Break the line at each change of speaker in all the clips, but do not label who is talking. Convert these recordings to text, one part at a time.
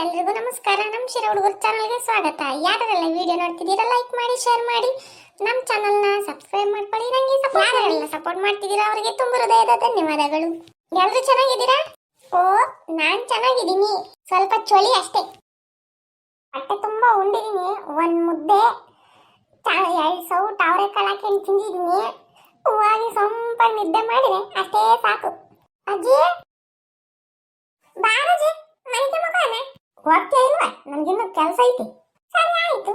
ಎಲ್ರಿಗೂ ನಮಸ್ಕಾರ. ನಮ್ಮ ಶಿರ ಹುಡುಗರ ಚಾನಲ್ಗೆ ಸ್ವಾಗತ. ಯಾರೆಲ್ಲ ವಿಡಿಯೋ ನೋಡ್ತಿದ್ದೀರಾ ಲೈಕ್ ಮಾಡಿ ಶೇರ್ ಮಾಡಿ ನಮ್ಮ ಚಾನಲ್ನ ಸಬ್ಸ್ಕ್ರೈಬ್ ಮಾಡ್ಕೊಳ್ಳಿ. ನಂಗೆ ಯಾರೆಲ್ಲ ಸಪೋರ್ಟ್ ಮಾಡ್ತಿದ್ದೀರಾ, ಅವರಿಗೆ ತುಂಬ ಹೃದಯದ ಧನ್ಯವಾದಗಳು. ಎಲ್ಲರೂ ಚೆನ್ನಾಗಿದ್ದೀರಾ? ಓ, ನಾನು ಚೆನ್ನಾಗಿದ್ದೀನಿ. ಸ್ವಲ್ಪ ಚಳಿ ಅಷ್ಟೇ. ಹೊಟ್ಟೆ ತುಂಬ ಉಂಡಿದ್ದೀನಿ. ಒಂದು ಮುದ್ದೆ ಎರಡು ಸೌ ಸೌಟ್ ಅವರೆಕಾಳು ಹಾಕೊಂಡು ತಿಂದಿದ್ದೀನಿ. ಹೂವಾಗಿ ಸ್ವಲ್ಪ ನಿದ್ದೆ ಮಾಡಿದೆ. ಅಷ್ಟೇ ಸಾಕು. ಅಜ್ಜಿ? ಬಾರಜಿ ಮನೆಗೆ ಮಗನ ಹೋಗ್ತೀಯ ಇಲ್ವಾ? ನನಗಿನ್ನೂ ಕೆಲಸ ಐತಿ. ಸರಿ, ಆಯ್ತು.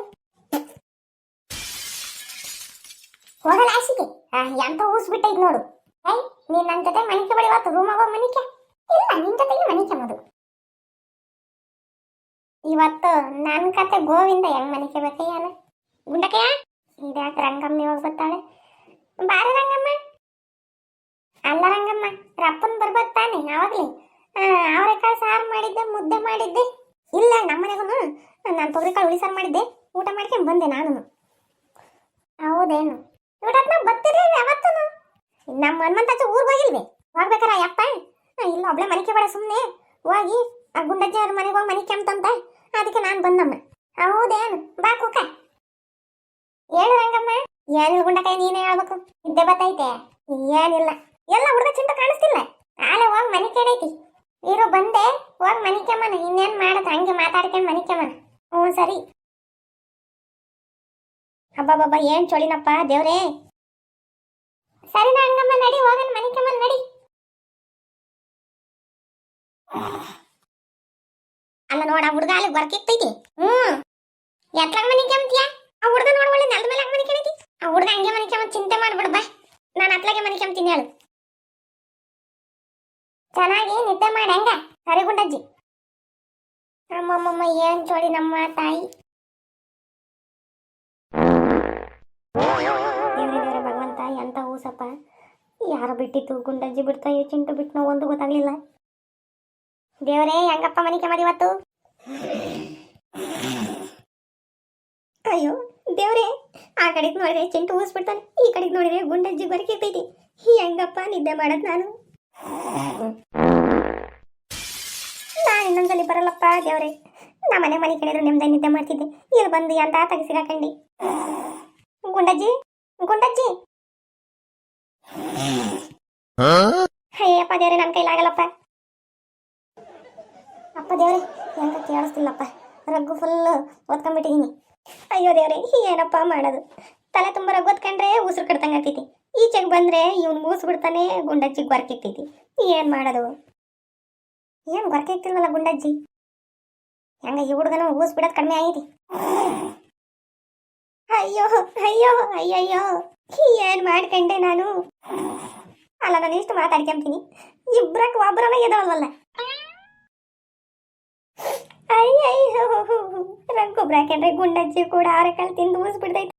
ಹೋಗಲ್ಲ ಆಸಿಗೆ ಎಂತ ಊಸ್ ಬಿಟ್ಟೈತಿ ನೋಡು. ಏಯ್, ನೀನ್ ನನ್ನ ಜೊತೆ ಮನಿಕೆ ಬಡಿ ಇವತ್ತು ರೂಮ್ ಆಗೋ ಮನಿಕೆ? ಇಲ್ಲ, ನಿನ್ ಜೊತೆಗೆ ಮನಿಕೆ ಮದು ಇವತ್ತು ನನ್ನ ಕತೆ ಗೋವಿಂದ ಹೆಂಗ್ ಮನಿಕೆ ಬೇಕಯ್ಯನ ಗುಂಡಕಯ್ಯ? ಇದ್ಯಾಕೆ ರಂಗಮ್ಮ ಇವಾಗ ಬರ್ತಾಳೆ? ಬಾರ ರಂಗಮ್ಮ? ಅಲ್ಲ ರಂಗಮ್ಮ, ರಪ್ಪನ್ ಬರ್ಬೇಕು ತಾನೆ ಆವಾಗ್ಲಿ ಅವರೆಕಾಳು ಸಾರು ಮಾಡಿದ್ದೆ, ಮುದ್ದೆ ಮಾಡಿದ್ದೆ. ಇಲ್ಲ ನಮ್ಮನೆಗೂ ನಾನು ತೊಗರಿಕಾಳು ಉಳಿಸಾರು ಮಾಡಿದ್ದೆ. ಊಟ ಮಾಡ್ಕೊಂಡು ಬಂದೆ ನಾನು. ಹೌದೇನು? ಇವತ್ತನ್ನ ಬತ್ತಿರ್ಲಿಲ್ಲ ಯಾವತ್ತೂ ನಮ್ಮ ಹನುಮಂತಜ್ಜ ಊರಿಗೆ ಹೋಗಿಲ್ವೇ? ಹೋಗ್ಬೇಕಾರ ಯಪ್ಪ? ಇಲ್ಲ, ಒಬ್ಳೆ ಮನೆಗೆ ಬೇಡ ಸುಮ್ಮನೆ ಹೋಗಿ, ಆ ಗುಂಡಜ್ಜ ಅವ್ರ ಮನೆಗೆ ಹೋಗಿ ಮನಿಕೆ ಅಂತಂತ ಅದಕ್ಕೆ ನಾನು ಬಂದಮ್ಮ. ಹೌದೇನು? ಬಾ ಕೂಕ. ಹೇಳು ರಂಗಮ್ಮ. ಏನಿಲ್ಲ ಗುಂಡಕಾಯಿ, ನೀನೇ ಹೇಳ್ಬೇಕು. ಇದ್ದೆ ಬತ್ತೈತೆ. ಏನಿಲ್ಲ. ಎಲ್ಲ ಹುಡುಗ ಚಿಂತ ಕಾಣಿಸ್ತಿಲ್ಲ. ನಾಳೆ ಹೋಗಿ ಮನೆ ಕೇಳೈತಿ ಇರು, ಬಂದೆ. ಹೋಗಿ ಮನಿಕೆಮ್ಮನ ಇನ್ನೇನ್ ಮಾಡದ್? ಹಂಗೆ ಮಾತಾಡ್ಕೊಂಡು ಮನಿಕೆಮ್ಮನ ಹ್ಞೂ, ಸರಿ. ಅಬ್ಬಬ್ಬಬ್ಬ, ಏನ್ ಚೊಳಿನಪ್ಪ, ದೇವ್ರೇ? ಸರಿ, ನಾ ಹಂಗಮ್ಮ, ನಡಿ, ಹೋಗನ್ ಮನಿಕೆಮ್ಮನ್ ನಡಿ. ಅಲ್ಲ ನೋಡ ಹುಡುಗ ಅಲ್ಲಿ ಬರ್ಕಿತ್ತೈತಿ. ಹ್ಞೂ. ಎತ್ಲಾಗ ಮನಿಕೆಂತೀಯ ಆ ಹುಡುಗ ನೋಡ್ ಒಳ್ಳೆ ನೆಲದ ಮೇಲೆ ಹಂಗೆ ಕೇಳೈತಿ ಆ ಹುಡುಗ ಹಂಗೆ ಮನಿಕೆಮ್ಮ, ಚಿಂತೆ ಮಾಡ್ಬಿಡ್, ಬಾ. ನಾನು ಅತ್ಲಾಗೆ ಮನಿಕೆಂತೀನಿ ಹೇಳು ಚೆನ್ನಾಗಿ ನಿದ್ದೆ ಮಾಡಿ ಹಂಗ? ಸರಿ ಗುಂಡಜ್ಜಿ ನಮ್ಮಮ್ಮಮ್ಮ ಏನ್ ಚೋಳಿ ನಮ್ಮ ತಾಯಿ? ದೇವ್ರೆ ಭಗವಂತ ಎಂತ ಊಸಪ್ಪ. ಯಾರು ಬಿಟ್ಟಿತ್ತು? ಗುಂಡಜ್ಜಿ ಬಿಡ್ತಾ ಚಿಂಟು ಬಿಟ್ಟು ಒಂದು ಗೊತ್ತಾಗ್ಲಿಲ್ಲ. ದೇವರೇ, ಹೆಂಗಪ್ಪ ಮನಿಕೆ ಮಾಡಿ ಇವತ್ತು? ಅಯ್ಯೋ, ದೇವ್ರೇ, ಆ ಕಡೆಗೆ ನೋಡಿದ್ರೆ ಚಿಂಟು ಊಸ್ಬಿಡ್ತಾನೆ, ಈ ಕಡೆಗೆ ನೋಡಿದ್ರೆ ಗುಂಡಜ್ಜಿ ಬರಕಿರ್ತೈತಿ ಹೆಂಗಪ್ಪ ನಿದ್ದೆ ಮಾಡದ್ ನಾನು? ನಾನು ಇನ್ನೊಂದ್ಸಲಿ ಬರಲ್ಲಪ್ಪ ದೇವ್ರೆ. ನಾ ಮನೆ ಮನೆ ಕೇಳಿದ್ರು ನಿಮ್ದ ನಿದ್ದೆ ಮಾಡ್ತಿದ್ದೆ. ಇಲ್ಲಿ ಬಂದು ಅಂತ ತೆಗಿಸಿರಾಕಂಡಿ ಗುಂಡಜ್ಜಿ ಗುಂಡಜ್ಜಿ. ಅಯ್ಯಪ್ಪ ದೇವ್ರೆ ನನ್ನ ಕೈಲಾಗಲ್ಲಪ್ಪ ಅಪ್ಪ ದೇವ್ರೆ ಹೆಂಗ ಕೇಳಿಸ್ತಿಲ್ಲಪ್ಪ. ರಗ್ಗು ಫುಲ್ ಓದ್ಕೊಂಡ್ಬಿಟ್ಟಿದೀನಿ ಅಯ್ಯೋ ದೇವ್ರೆ, ಏನಪ್ಪ ಮಾಡೋದು. ತಲೆ ತುಂಬ ರಗ್ಗು ಓದ್ಕೊಂಡ್ರೆ ಉಸಿರು ಕಡ್ತಂಗೆ ಆಗ್ತೈತಿ. ಈಚೆಗೆ ಬಂದ್ರೆ ಇವ್ನು ಮೂಸ್ಬಿಡ್ತಾನೆ ಗುಂಡಜ್ಜಿ ಗೊರ್ಕಿತ್ತೈತಿ ಏನ್ ಮಾಡೋದು? ಏನ್ ಗೊರ್ಕಿತ್ತಿಲ್ವಲ್ಲ ಗುಂಡಜ್ಜಿ? ಹೆಂಗ ಈ ಹುಡುಗನ ಊಸ್ ಬಿಡೋದು ಕಡಿಮೆ ಆಗೈತಿ ಅಯ್ಯೋ ಅಯ್ಯೋ, ಅಯ್ಯಯ್ಯೋ, ಏನು ಮಾಡ್ಕೊಂಡೆ ನಾನು? ಅಲ್ಲ, ನಾನು ಇಷ್ಟು ಮಾತಾಡ್ಕೊಂತೀನಿ. ಇಬ್ರಕ್ ಒಬ್ರನ ಎದವಲ್ವಲ್ಲ? ಅಯ್ಯಯ್ಯೋ, ರಂಗು ಬ್ರಾಕೆಂಡ್ರೆ ಗುಂಡಜ್ಜಿ ಕೂಡ ಆರಕಾಳು ತಿಂದು ಊಸ್